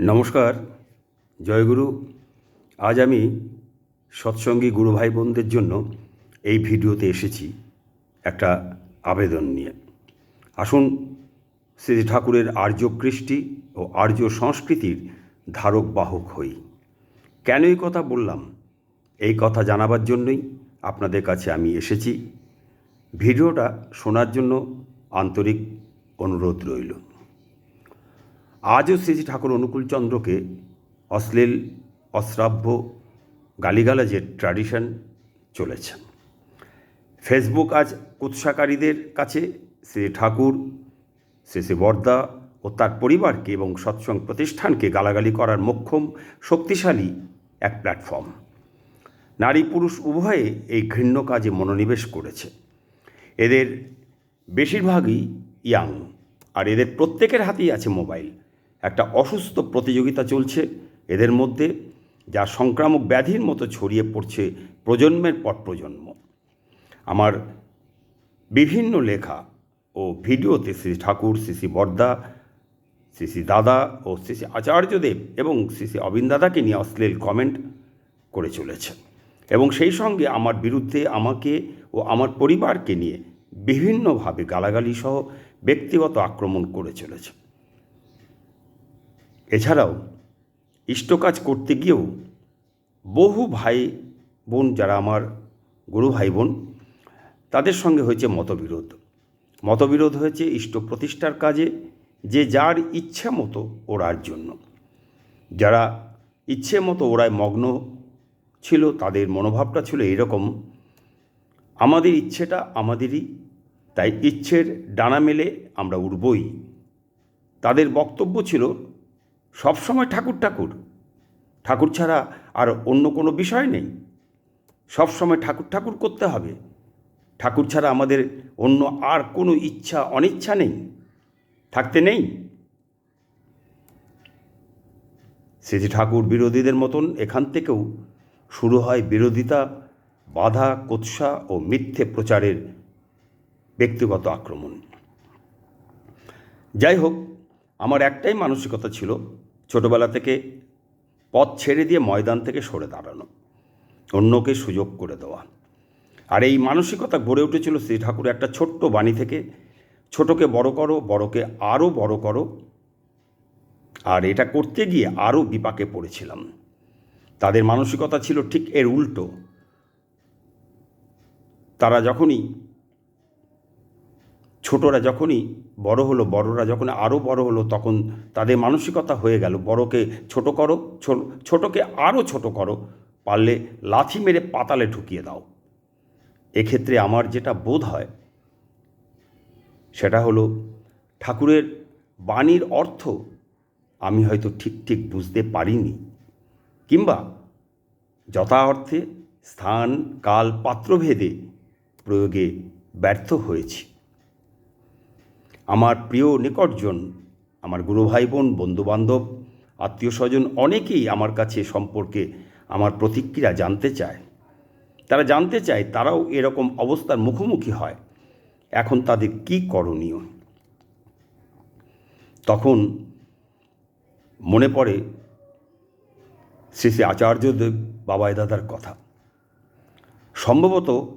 নমস্কার জয়গুরু আজ আমি সৎসঙ্গী গুরু ভাই বোনদের জন্য এই ভিডিওতে এসেছি একটা আবেদন নিয়ে। আসুন, শ্রী ঠাকুরের আর্য কৃষ্টি ও আর্য সংস্কৃতির ধারক বাহক হই। কেন এই কথা বললাম? এই কথা জানাবার জন্যই আপনাদের কাছে আমি এসেছি। ভিডিওটা শোনার জন্য আন্তরিক অনুরোধ রইল। আজও শ্রী ঠাকুর অনুকূলচন্দ্রকে অশ্লীল, অশ্রাব্য, গালিগালাজের ট্র্যাডিশন চলেছে ফেসবুক আজ কুৎসাকারীদের কাছে শ্রী ঠাকুর, শ্রী শ্রী বর্দা ও তার পরিবারকে এবং সৎসঙ্গ প্রতিষ্ঠানকে গালাগালি করার মোক্ষম, শক্তিশালী এক প্ল্যাটফর্ম নারী পুরুষ উভয়ে এই ঘৃণ্য কাজে মনোনিবেশ করেছে। এদের বেশিরভাগই ইয়াং আর এদের প্রত্যেকের হাতেই আছে মোবাইল একটা অসুস্থ প্রতিযোগিতা চলছে। এদের মধ্যে যা সংক্রামক ব্যাধির মতো ছড়িয়ে পড়ছে প্রজন্মের পর প্রজন্ম। আমার বিভিন্ন লেখা ও ভিডিওতে শ্রী ঠাকুর, শ্রী শ্রী বর্দা শ্রী শ্রী দাদা ও শ্রী শ্রী আচার্যদেব এবং শ্রী শ্রী অবিন দাদাকে নিয়ে অশ্লীল কমেন্ট করে চলেছে। এবং সেই সঙ্গে আমার বিরুদ্ধে আমাকে ও আমার পরিবারকে নিয়ে বিভিন্নভাবে গালাগালি সহ ব্যক্তিগত আক্রমণ করে চলেছে। এছাড়াও ইষ্টকাজ করতে গিয়েও বহু ভাই বোন যারা আমার গুরু ভাই বোন, তাদের সঙ্গে হয়েছে মতবিরোধ। মতবিরোধ হয়েছে ইষ্ট প্রতিষ্ঠার কাজে যে যার ইচ্ছে মতো ওড়ার জন্য। যারা ইচ্ছে মতো ওরায় মগ্ন ছিল, তাদের মনোভাবটা ছিল এরকম, আমাদের ইচ্ছেটা আমাদেরই, তাই ইচ্ছের ডানা মেলে আমরা উড়বই। তাদের বক্তব্য ছিল সবসময় ঠাকুর ঠাকুর। ঠাকুর ছাড়া আর অন্য কোনো বিষয় নেই। সবসময় ঠাকুর ঠাকুর করতে হবে। ঠাকুর ছাড়া আমাদের অন্য আর কোনো ইচ্ছা অনিচ্ছা নেই। থাকতে নেই। শ্রীজি ঠাকুর বিরোধীদের মতন এখান থেকেও শুরু হয় বিরোধিতা, বাধা, কোৎসা ও মিথ্যে প্রচারের ব্যক্তিগত আক্রমণ। যাই হোক, আমার একটাই মানসিকতা ছিল ছোটবেলা থেকে পথ ছেড়ে দিয়ে ময়দান থেকে সরে দাঁড়ানো, অন্যকে সুযোগ করে দেওয়া। আর এই মানসিকতা গড়ে উঠেছিল শ্রী ঠাকুর একটা ছোট্ট বাণী থেকে, ছোটকে বড় করো, বড়কে আরও বড় করো। আর এটা করতে গিয়ে আরও বিপাকে পড়েছিলাম। তাদের মানসিকতা ছিল ঠিক এর উল্টো। তারা যখনই, ছোটরা যখনই বড় হলো, বড়রা যখন আরও বড় হলো, তখন তাদের মানসিকতা হয়ে গেল। বড়কে ছোট করো ছোটকে আরও ছোট করো, পারলে লাথি মেরে পাতালে ঢুকিয়ে দাও। এক্ষেত্রে আমার যেটা বোধ হয়, সেটা হলো ঠাকুরের বাণীর অর্থ আমি হয়তো ঠিক ঠিক বুঝতে পারিনি। কিংবা যথা অর্থে স্থান, কাল, পাত্রভেদে প্রয়োগে ব্যর্থ হয়েছি। আমার প্রিয় নিকটজন, আমার গুরু ভাই বোন বন্ধুবান্ধব আত্মীয় স্বজন অনেকেই আমার কাছে সম্পর্কে আমার প্রতিক্রিয়া জানতে চায়। তারা জানতে চায় তারাও এরকম অবস্থার মুখোমুখি হয়। এখন তাদের কি করণীয়? তখন মনে পড়ে শ্রী শ্রী আচার্যদেব বাবাই দাদার কথা। সম্ভবত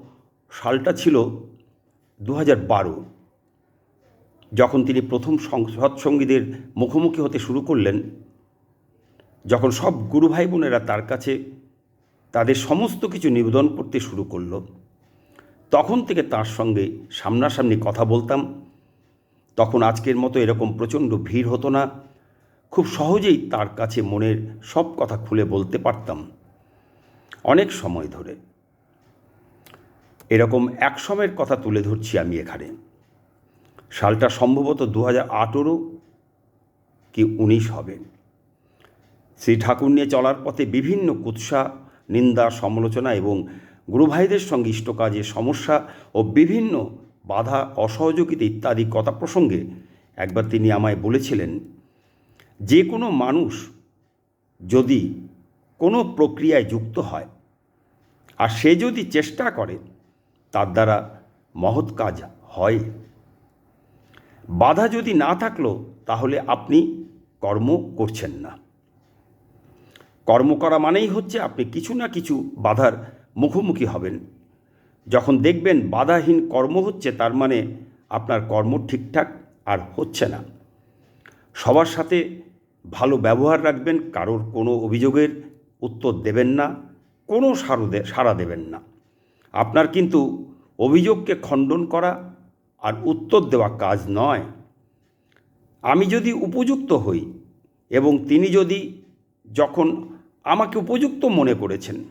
সালটা ছিল দু হাজার বারো। যখন তিনি প্রথম সৎসঙ্গীদের মুখোমুখি হতে শুরু করলেন, যখন সব গুরু ভাই বোনেরা তার কাছে তাদের সমস্ত কিছু নিবেদন করতে শুরু করল, তখন থেকে তার সঙ্গে সামনাসামনি কথা বলতাম। তখন আজকের মতো এরকম প্রচণ্ড ভিড় হতো না। খুব সহজেই তার কাছে মনের সব কথা খুলে বলতে পারতাম। অনেক সময় ধরে। এরকম এক সময়ের কথা তুলে ধরছি আমি এখানে। সালটা সম্ভবত দু হাজার আঠেরো কি উনিশ হবে। শ্রী ঠাকুর নিয়ে চলার পথে বিভিন্ন কুৎসা, নিন্দা, সমালোচনা এবং গুরুভাইদের সঙ্গে ইষ্টকাজে সমস্যা ও বিভিন্ন বাধা, অসহযোগিতা ইত্যাদি কথা প্রসঙ্গে একবার তিনি আমায় বলেছিলেন, যে কোনো মানুষ যদি কোনো প্রক্রিয়ায় যুক্ত হয় আর সে যদি চেষ্টা করে, তার দ্বারা মহৎ কাজ হয় বাধা যদি না থাকল, তাহলে আপনি কর্ম করছেন না। কর্ম করা মানেই হচ্ছে আপনি কিছু না কিছু বাধার মুখোমুখি হবেন। যখন দেখবেন বাধাহীন কর্ম হচ্ছে, তার মানে আপনার কর্ম ঠিকঠাক আর হচ্ছে না। সবার সাথে ভালো ব্যবহার রাখবেন, কারোর কোনো অভিযোগের উত্তর দেবেন না, কোনো সারো সাড়া দেবেন না। আপনার কিন্তু অভিযোগকে খণ্ডন করা আর উত্তর দেওয়া কাজ নয়। আমি যদি উপযুক্ত হই এবং তিনি যদি যখন আমাকে উপযুক্ত মনে করেছেন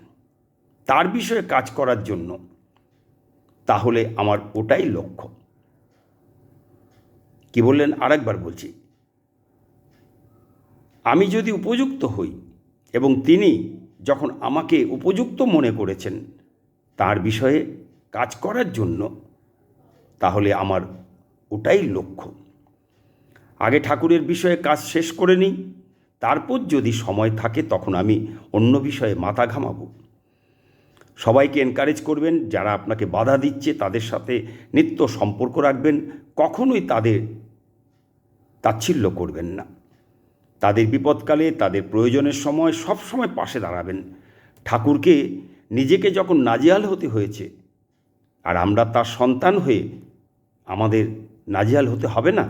তার বিষয়ে কাজ করার জন্য, তাহলে আমার ওটাই লক্ষ্য। কি বললেন? আরেকবার বলছি। আমি যদি উপযুক্ত হই এবং তিনি যখন আমাকে উপযুক্ত মনে করেছেন তার বিষয়ে কাজ করার জন্য তাহলে আমার ওটাই লক্ষ্য। আগে ঠাকুরের বিষয়ে কাজ শেষ করে নিই, তারপর যদি সময় থাকে তখন আমি অন্য বিষয়ে মাথা ঘামাবো। সবাইকে এনকারেজ করবেন, যারা আপনাকে বাধা দিচ্ছে তাদের সাথে নিত্য সম্পর্ক রাখবেন, কখনোই তাদের তাচ্ছিল্য করবেন না। তাদের বিপদকালে, তাদের প্রয়োজনের সময় সব সময় পাশে দাঁড়াবেন। ঠাকুরকে নিজেকে যখন নাজিয়াল হতে হয়েছে, আর আমরা তার সন্তান হয়ে আমাদের নাজিয়াল হতে হবে না?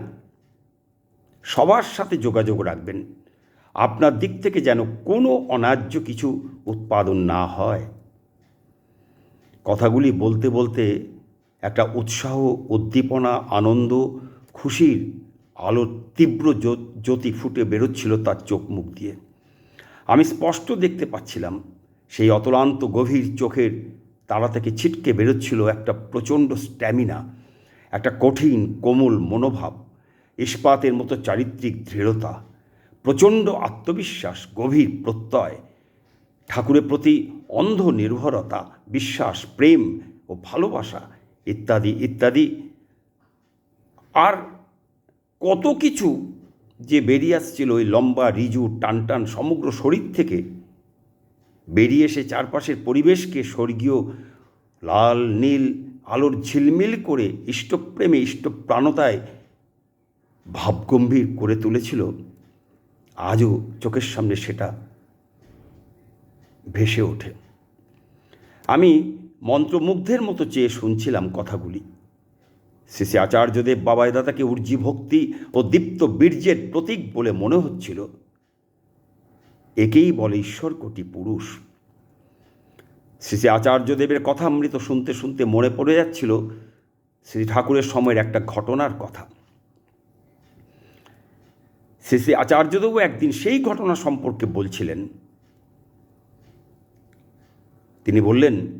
সবার সাথে যোগাযোগ রাখবেন। আপনার দিক থেকে যেন কোনো অন্যায্য কিছু উৎপাদন না হয়। কথাগুলি বলতে বলতে একটা উৎসাহ, উদ্দীপনা, আনন্দ, খুশির আলোর তীব্র জ্যোতি ফুটে বেরোচ্ছিল তার চোখ মুখ দিয়ে। আমি স্পষ্ট দেখতে পাচ্ছিলাম, সেই অতলান্ত গভীর চোখের তারা থেকে ছিটকে বেরোচ্ছিল একটা প্রচণ্ড স্ট্যামিনা। একটা কঠিন, কোমল মনোভাব, ইস্পাতের মতো চারিত্রিক দৃঢ়তা, প্রচণ্ড আত্মবিশ্বাস, গভীর প্রত্যয়, ঠাকুরের প্রতি অন্ধ নির্ভরতা বিশ্বাস, প্রেম ও ভালোবাসা ইত্যাদি ইত্যাদি। আর কত কিছু যে বেরিয়ে আসছিল ওই লম্বা, রিজু, টানটান সমগ্র শরীর থেকে, বেরিয়ে এসে চারপাশের পরিবেশকে স্বর্গীয় লাল, নীল আলোর ঝিলমিল করে ইষ্টপ্রেমে, ইষ্টপ্রাণতায় ভাবগম্ভীর করে তুলেছিল, আজও চোখের সামনে সেটা ভেসে ওঠে। আমি মন্ত্রমুগ্ধের মতো চেয়ে শুনছিলাম কথাগুলি। শেষে আচার্যদেব বাবাই দাদাকে ভক্তি ও দীপ্ত বীর্যের প্রতীক বলে মনে হচ্ছিল। একেই বলে ঈশ্বর কোটি পুরুষ। শ্রী আচার্যদেবের কথা অমৃত শুনতে শুনতে মনে পড়ে যাচ্ছিল শ্রী ঠাকুরের সময়ের একটা ঘটনার কথা। শ্রী শ্রী আচার্যদেবও একদিন সেই ঘটনা সম্পর্কে বলছিলেন। তিনি বললেন,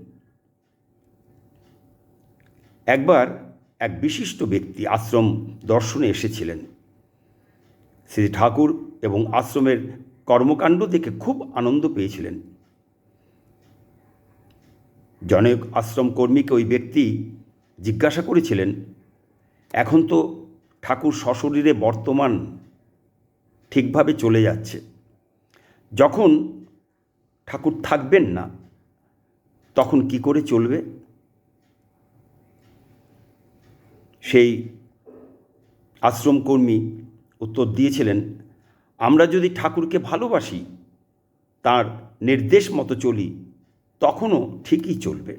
একবার এক বিশিষ্ট ব্যক্তি আশ্রম দর্শনে এসেছিলেন। শ্রী ঠাকুর এবং আশ্রমের কর্মকাণ্ড দেখে খুব আনন্দ পেয়েছিলেন। জনক আশ্রম কর্মীকে ওই ব্যক্তি জিজ্ঞাসা করেছিলেন, এখন তো ঠাকুর সশরীরে বর্তমান ঠিকভাবে চলে যাচ্ছে। যখন ঠাকুর থাকবেন না, তখন কি করে চলবে? সেই আশ্রমকর্মী উত্তর দিয়েছিলেন, আমরা যদি ঠাকুরকে ভালোবাসি, তার নির্দেশ মতো চলি তখনও ঠিকই চলবে।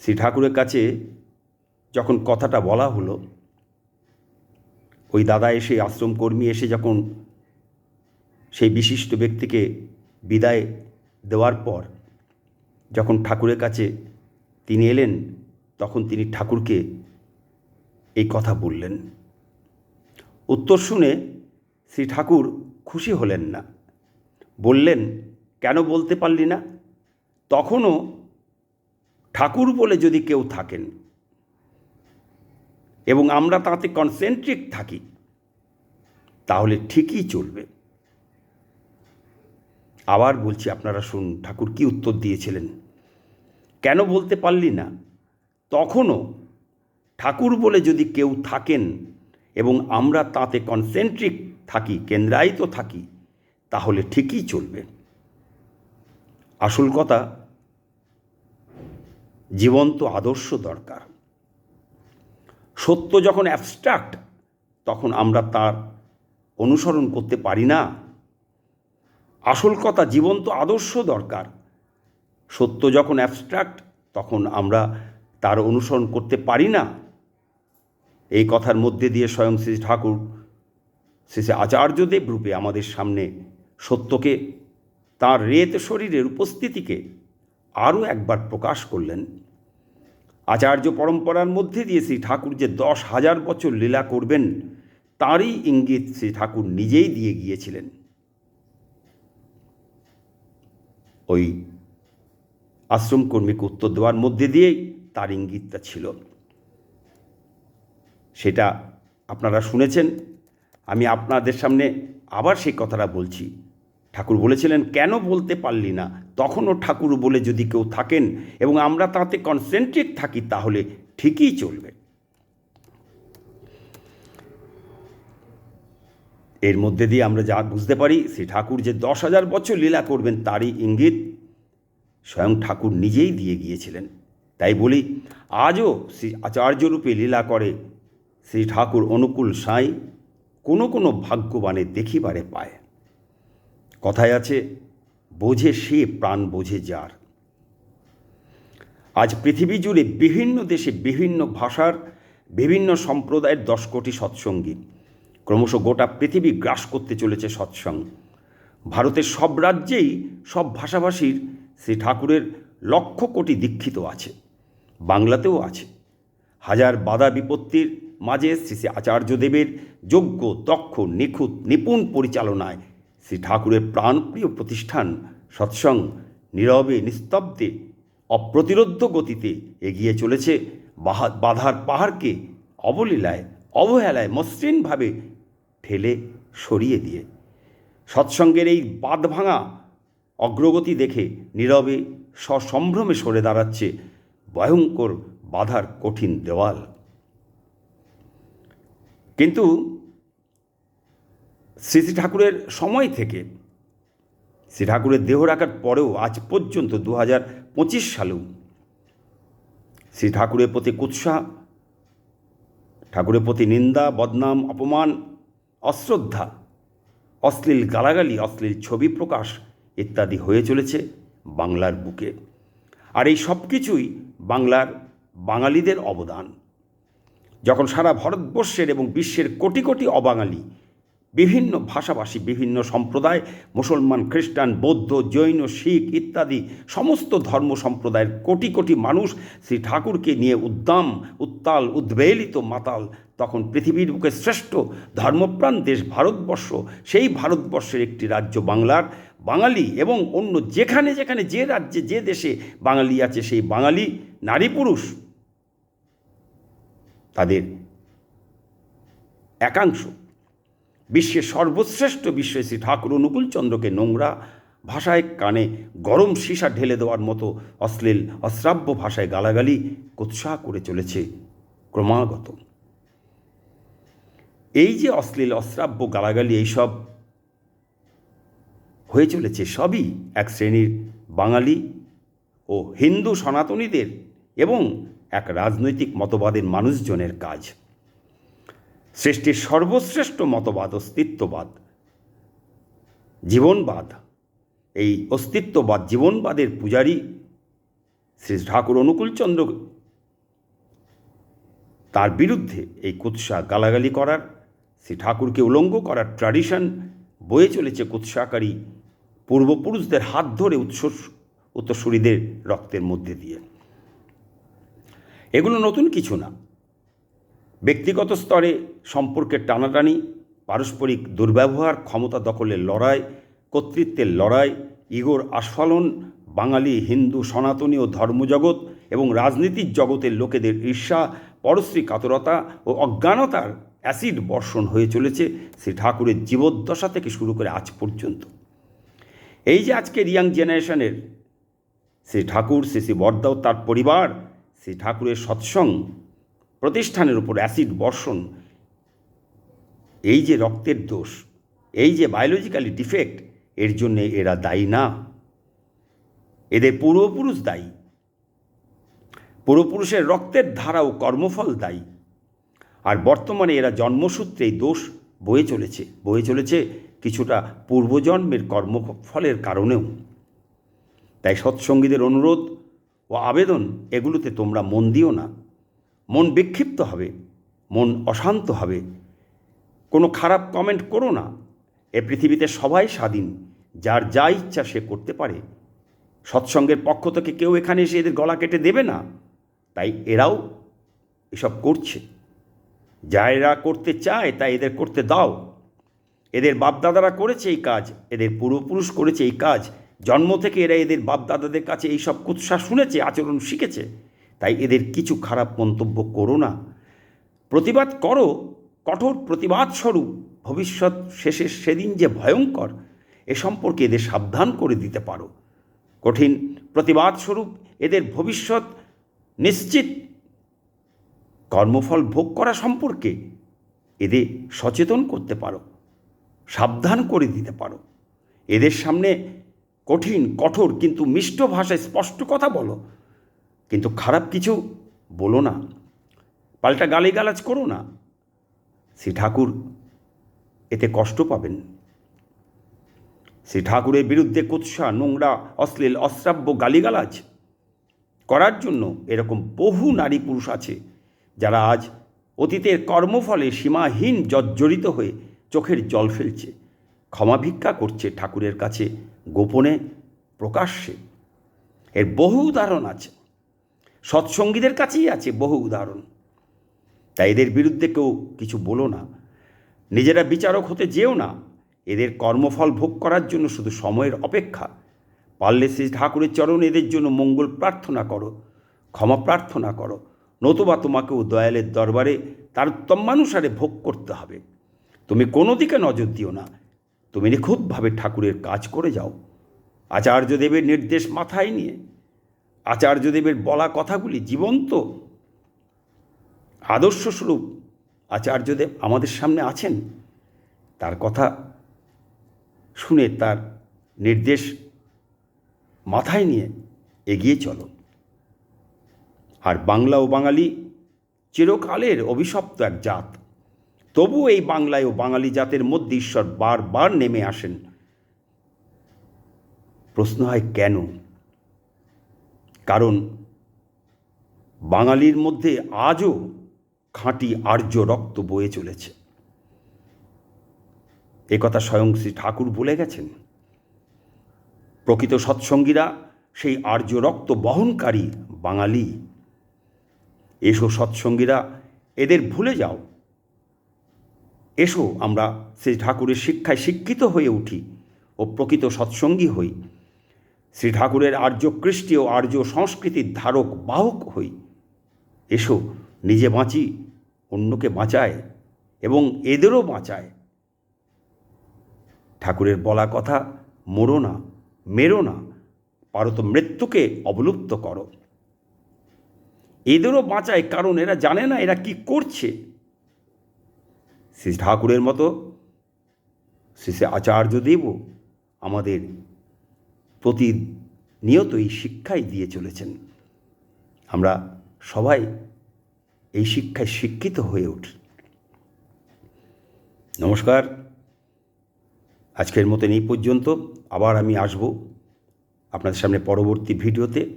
শ্রী ঠাকুরের কাছে যখন কথাটা বলা হলো, ওই দাদা এসে আশ্রমকর্মী এসে যখন সেই বিশিষ্ট ব্যক্তিকে বিদায় দেওয়ার পর যখন ঠাকুরের কাছে তিনি এলেন, তখন তিনি ঠাকুরকে এই কথা বললেন। উত্তর শুনে শ্রী ঠাকুর খুশি হলেন না। বললেন কেন বলতে পারলি না? তখনও ঠাকুর বলে যদি কেউ থাকেন, এবং আমরা তাতে কনসেন্ট্রিক থাকি, তাহলে ঠিকই চলবে। আবার বলছি, আপনারা শুনুন, ঠাকুর কি উত্তর দিয়েছিলেন? কেন বলতে পারলি না? তখনও ঠাকুর বলে যদি কেউ থাকেন, এবং আমরা তাতে কনসেন্ট্রিক থাকি, কেন্দ্রায়িত থাকি, তাহলে ঠিকই চলবে। আসল কথা, জীবন্ত আদর্শ দরকার। সত্য যখন অ্যাবস্ট্রাক্ট তখন আমরা তার অনুসরণ করতে পারি না। আসল কথা, জীবন্ত আদর্শ দরকার। সত্য যখন অ্যাবস্ট্রাক্ট তখন আমরা তার অনুসরণ করতে পারি না। এই কথার মধ্যে দিয়ে স্বয়ং শ্রী ঠাকুর শ্রী আচার্যদেব রূপে আমাদের সামনে সত্যকে তার রেত শরীরের উপস্থিতিকে আরও একবার প্রকাশ করলেন। আচার্য পরম্পরার মধ্যে দিয়ে শ্রী ঠাকুর যে দশ হাজার বছর লীলা করবেন, তারই ইঙ্গিত শ্রী ঠাকুর নিজেই দিয়ে গিয়েছিলেন। ওই আশ্রম কর্মীকে উত্তর দেওয়ার মধ্যে দিয়েই তার ইঙ্গিতটা ছিল। সেটা আপনারা শুনেছেন। আমি আপনাদের সামনে আবার সেই কথাটা বলছি। ঠাকুর বলেছিলেন, কেন বলতে পারলি না? তখনও ঠাকুর বলে যদি কেউ থাকেন এবং আমরা তাতে কনসেন্ট্রেট থাকি, তাহলে ঠিকই চলবে। এর মধ্যে দিয়ে আমরা যা বুঝতে পারি, শ্রী ঠাকুর যে দশ হাজার বছর লীলা করবেন, তারই ইঙ্গিত স্বয়ং ঠাকুর নিজেই দিয়ে গিয়েছিলেন। তাই বলি, আজও শ্রী আচার্যরূপে লীলা করে শ্রী ঠাকুর অনুকূল সাঁই কোনো কোনো ভাগ্যবানে দেখিবারে পায়। কথায় আছে, বোঝে সে, প্রাণ বোঝে যার। আজ পৃথিবী জুড়ে বিভিন্ন দেশে বিভিন্ন ভাষার, বিভিন্ন সম্প্রদায়ের দশ কোটি সৎসঙ্গী। ক্রমশ গোটা পৃথিবী গ্রাস করতে চলেছে সৎসঙ্গ। ভারতের সব রাজ্যেই সব ভাষাভাষীর শ্রী ঠাকুরের লক্ষ কোটি দীক্ষিত আছে, বাংলাতেও আছে। হাজার বাধা বিপত্তির মাঝে শ্রী শ্রী আচার্যদেবের যোগ্য, দক্ষ, নিখুঁত, নিপুণ পরিচালনায় শ্রী ঠাকুরের প্রাণপ্রিয় প্রতিষ্ঠান সৎসং নীরবে নিস্তব্ধে, অপ্রতিরোধ্য গতিতে এগিয়ে চলেছে। বাধার পাহাড়কে অবলীলায়, অবহেলায় মসৃণভাবে ঠেলে সরিয়ে দিয়ে। সৎসঙ্গের এই বাদ ভাঙা অগ্রগতি দেখে নীরবে সসম্ভ্রমে সরে দাঁড়াচ্ছে ভয়ঙ্কর বাধার কঠিন দেওয়াল। কিন্তু শ্রী শ্রী ঠাকুরের সময় থেকে শ্রী ঠাকুরের দেহ রাখার পরেও আজ পর্যন্ত দু হাজার পঁচিশ সালেও শ্রী ঠাকুরের প্রতি কুৎসা, ঠাকুরের প্রতি নিন্দা, বদনাম, অপমান, অশ্রদ্ধা, অশ্লীল গালাগালি, অশ্লীল ছবি প্রকাশ ইত্যাদি হয়ে চলেছে বাংলার বুকে। আর এই সব কিছুই বাংলার বাঙালিদের অবদান। যখন সারা ভারতবর্ষের এবং বিশ্বের কোটি কোটি অবাঙালি বিভিন্ন ভাষাভাষী, বিভিন্ন সম্প্রদায়, মুসলমান, খ্রিস্টান, বৌদ্ধ, জৈন, শিখ ইত্যাদি সমস্ত ধর্ম সম্প্রদায়ের কোটি কোটি মানুষ শ্রী ঠাকুরকে নিয়ে উদ্দাম, উত্তাল, উদ্বেলিত মাতাল। তখন পৃথিবীর বুকে শ্রেষ্ঠ ধর্মপ্রাণ দেশ ভারতবর্ষ। সেই ভারতবর্ষের একটি রাজ্য বাংলার। বাঙালি এবং অন্য যেখানে যেখানে যে রাজ্যে, যে দেশে বাঙালি আছে, সেই বাঙালি নারী পুরুষ তাদের একাংশ। বিশ্বের সর্বশ্রেষ্ঠ বিশ্বশ্রী ঠাকুর অনুকূলচন্দ্রকে নোংরা ভাষায় কানে গরম সীসা ঢেলে দেওয়ার মতো অশ্লীল, অশ্রাব্য ভাষায় গালাগালি কুৎসাহ করে চলেছে ক্রমাগত। এই যে অশ্লীল, অশ্রাব্য গালাগালি, এইসব হয়ে চলেছে সবই এক শ্রেণির বাঙালি ও হিন্দু সনাতনীদের এবং এক রাজনৈতিক মতবাদের মানুষজনের কাজ। সৃষ্টির সর্বশ্রেষ্ঠ মতবাদ, অস্তিত্ববাদ, জীবনবাদ। এই অস্তিত্ববাদ, জীবনবাদের পূজারী শ্রী ঠাকুর অনুকূলচন্দ্র তার বিরুদ্ধে এই কুৎসা গালাগালি করার, শ্রী ঠাকুরকে উলঙ্গ করার ট্র্যাডিশন বয়ে চলেছে কুৎসাকারী পূর্বপুরুষদের হাত ধরে উৎস উত্তরসূরিদের রক্তের মধ্যে দিয়ে। এগুলো নতুন কিছু না। ব্যক্তিগত স্তরে সম্পর্কের টানাটানি, পারস্পরিক দুর্ব্যবহার, ক্ষমতা দখলের লড়াই, কর্তৃত্বের লড়াই, ইগোর আস্ফালন, বাঙালি, হিন্দু, সনাতনী ও ধর্মজগৎ এবং রাজনীতির জগতের লোকেদের ঈর্ষা, পরশ্রী কাতরতা ও অজ্ঞানতার অ্যাসিড বর্ষণ হয়ে চলেছে শ্রী ঠাকুরের জীবদ্দশা থেকে শুরু করে আজ পর্যন্ত। এই যে আজকের ইয়াং জেনারেশনের শ্রী ঠাকুর, শ্রী শ্রী বর্দা ও তার পরিবার, শ্রী ঠাকুরের সৎসঙ্গ প্রতিষ্ঠানের উপর অ্যাসিড বর্ষণ। এই যে রক্তের দোষ, এই যে বায়োলজিক্যালি ডিফেক্ট এর জন্যে এরা দায়ী না। এদের পূর্বপুরুষ দায়ী। পূর্বপুরুষের রক্তের ধারা ও কর্মফল দায়ী। আর বর্তমানে এরা জন্মসূত্রে এই দোষ বয়ে চলেছে বয়ে চলেছে কিছুটা পূর্বজন্মের কর্মফলের কারণেও। তাই সৎসঙ্গীদের অনুরোধ ও আবেদন, এগুলোতে তোমরা মন দিও না। মন বিক্ষিপ্ত হবে, মন অশান্ত হবে। কোনো খারাপ কমেন্ট করো না। এ পৃথিবীতে সবাই স্বাধীন, যার যা ইচ্ছা সে করতে পারে। সৎসঙ্গের পক্ষ থেকে কেউ এখানে এসে এদের গলা কেটে দেবে না। তাই এরাও এসব করছে। যা এরা করতে চায় তাই এদের করতে দাও। এদের বাপদাদারা করেছে এই কাজ, এদের পূর্বপুরুষ করেছে এই কাজ। জন্ম থেকে এরা এদের বাপদাদাদের কাছে এই সব কুৎসা শুনেছে, আচরণ শিখেছে। তাই এদের কিছু খারাপ মন্তব্য করো না। প্রতিবাদ করো, কঠোর প্রতিবাদ স্বরূপ। ভবিষ্যৎ শেষের সেদিন যে ভয়ঙ্কর, এ সম্পর্কে এদের সাবধান করে দিতে পারো। কঠিন প্রতিবাদ স্বরূপ এদের ভবিষ্যৎ নিশ্চিত কর্মফল ভোগ করা সম্পর্কে এদের সচেতন করতে পারো, সাবধান করে দিতে পারো। এদের সামনে কঠিন, কঠোর, কিন্তু মিষ্ট ভাষায় স্পষ্ট কথা বলো। কিন্তু খারাপ কিছু বলো না। পাল্টা গালিগালাজ করো না। শ্রী ঠাকুর এতে কষ্ট পাবেন। শ্রী ঠাকুরের বিরুদ্ধে কুৎসা, নোংরা, অশ্লীল, অশ্রাব্য গালিগালাজ করার জন্য এরকম বহু নারী পুরুষ আছে যারা আজ অতীতের কর্মফলে সীমাহীন জর্জরিত হয়ে চোখের জল ফেলছে। ক্ষমা ভিক্ষা করছে ঠাকুরের কাছে গোপনে প্রকাশ্যে। এর বহু উদাহরণ আছে। সৎসঙ্গীদের কাছেই আছে বহু উদাহরণ। তাই এদের বিরুদ্ধে কেউ কিছু বলো না। নিজেরা বিচারক হতে যেও না। এদের কর্মফল ভোগ করার জন্য শুধু সময়ের অপেক্ষা। পারলে শ্রী ঠাকুরের চরণ এদের জন্য মঙ্গল প্রার্থনা করো, ক্ষমা প্রার্থনা করো। নতুবা তোমাকেও দয়ালের দরবারে তার তম্মানুসারে ভোগ করতে হবে। তুমি কোনো দিকে নজর দিও না। তুমি নিখুঁতভাবে ঠাকুরের কাজ করে যাও। আচার্যদেবের নির্দেশ মাথায় নিয়ে আচার্যদেবের বলা কথাগুলি জীবন্ত। আদর্শস্বরূপ আচার্যদেব আমাদের সামনে আছেন। তার কথা শুনে, তার নির্দেশ মাথায় নিয়ে এগিয়ে চলো আর বাংলা ও বাঙালি চিরকালের অভিশপ্ত এক জাত। তবু এই বাংলায় ও বাঙালি জাতের মধ্যে ঈশ্বর বারবার নেমে আসেন। প্রশ্ন হয়, কেন? কারণ বাঙালির মধ্যে আজও খাঁটি আর্য রক্ত বয়ে চলেছে। এ কথা স্বয়ং শ্রী ঠাকুর বলে গেছেন। প্রকৃত সৎসঙ্গীরা সেই আর্য রক্ত বহনকারী বাঙালি। এসো সৎসঙ্গীরা, এদের ভুলে যাও। এসো আমরা শ্রী ঠাকুরের শিক্ষায় শিক্ষিত হয়ে উঠি ও প্রকৃত সৎসঙ্গী হই। শ্রী ঠাকুরের আর্য কৃষ্টি ও আর্য সংস্কৃতির ধারক বাহক হই। এসো, নিজে বাঁচি, অন্যকে বাঁচায় এবং এদেরও বাঁচায়। ঠাকুরের বলা কথা মোড়ো না, মেরো না, পারো তো মৃত্যুকে অবলুপ্ত করো। এদেরও বাঁচায় কারণ এরা জানে না এরা কি করছে। শ্রী ঠাকুরের মতো শ্রী শ্রী আচার্যদেবও আমাদের প্রতিনিয়ত এই শিক্ষাই দিয়ে চলেছেন। আমরা সবাই এই শিক্ষায় শিক্ষিত হয়ে উঠি। নমস্কার। আজকের মতন এই পর্যন্ত। আবার আমি আসব আপনাদের সামনে পরবর্তী ভিডিওতে।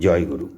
জয় গুরু।